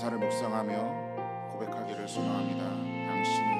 가사를 묵상하며 고백하기를 소망합니다. 당신은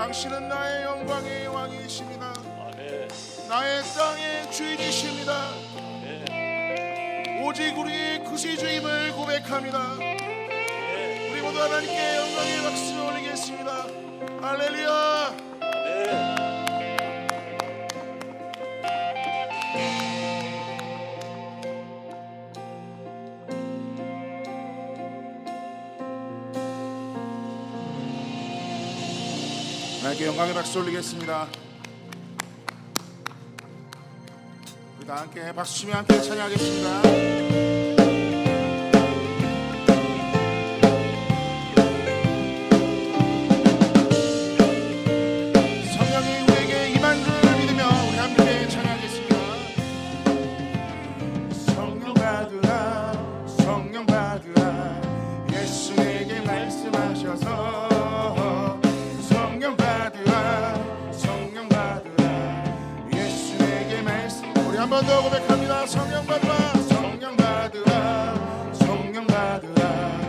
당신은 나의 영광의 왕이십니다. 아, 네. 나의 땅의 주인이십니다. 네. 오직 우리의 구시주임을 고백합니다. 네. 우리 모두 하나님께 영광의 박수 올리겠습니다. 할렐루야. 하나님께 영광의 박수 올리겠습니다. 우리 다 함께 박수 치며 함께 찬양하겠습니다. 기도합니다. 성령 받으라, 성령 받으라, 성령 받으라.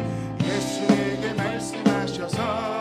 예수에게 말씀하셔서.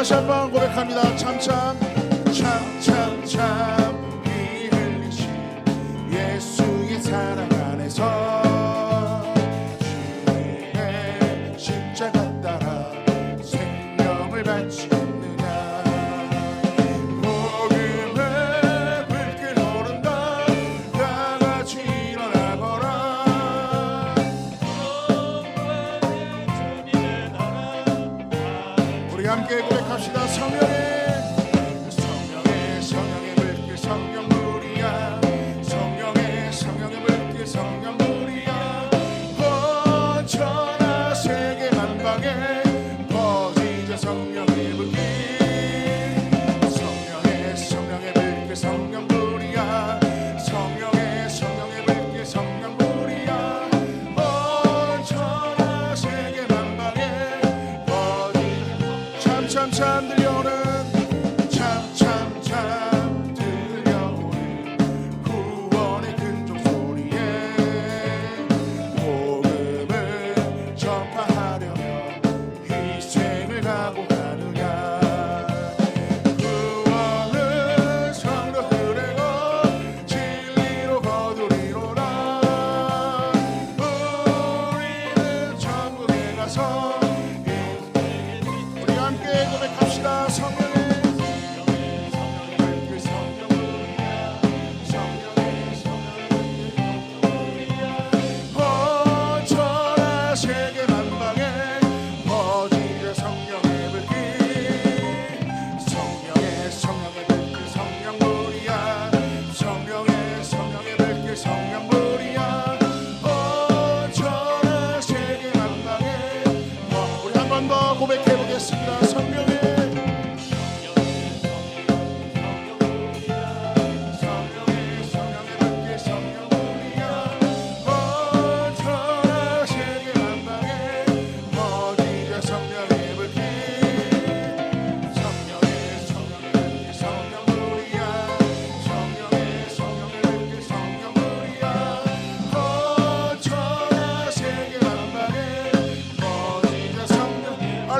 다시 한번 고백합니다. 참참 참참 참 피 흘리신 예수의 사랑 안에서 주의 십자가 따라 생명을 바치고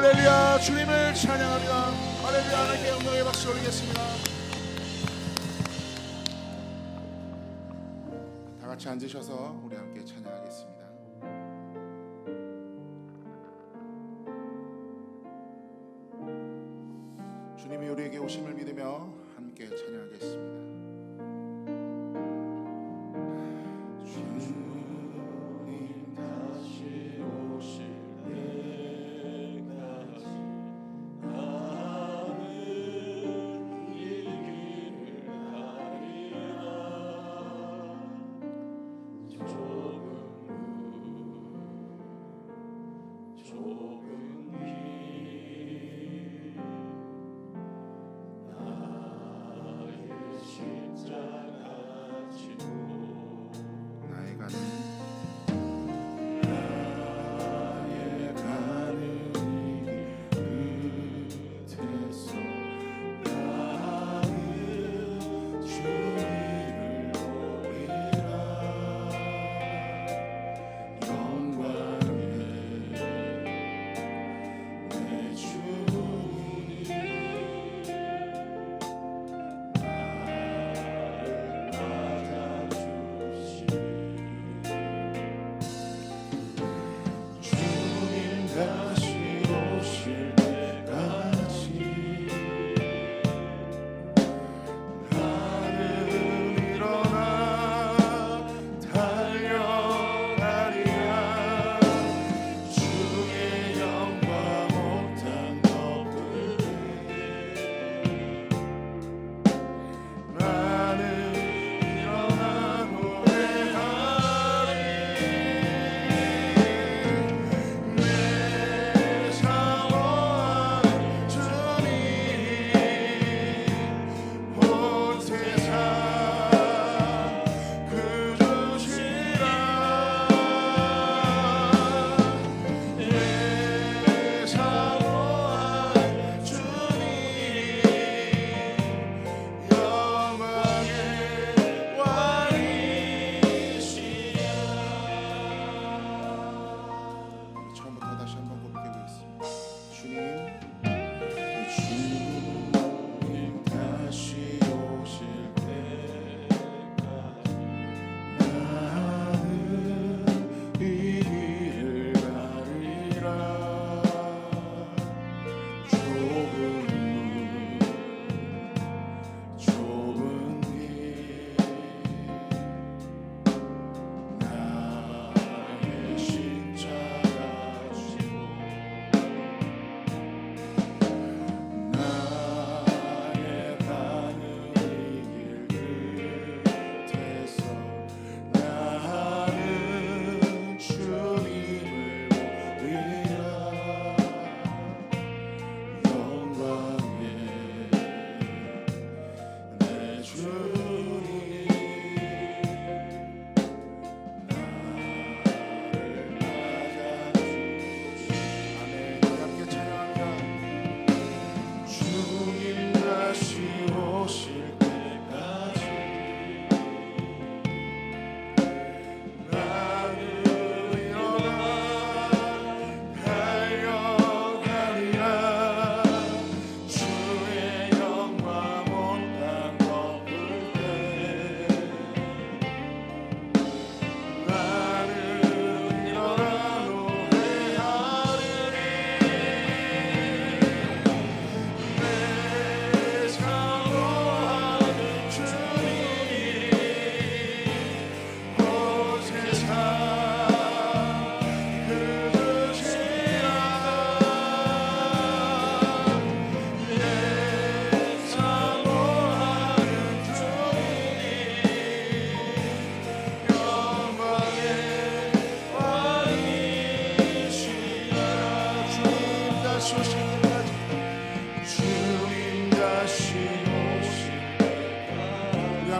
할렐루야 주님을 찬양합니다. 할렐루야 하나님께 영광의 박수 올리겠습니다. 다 같이 앉으셔서 우리 함께 찬양하겠습니다. 주님이 우리에게 오심을 믿으며 함께 찬양하겠습니다.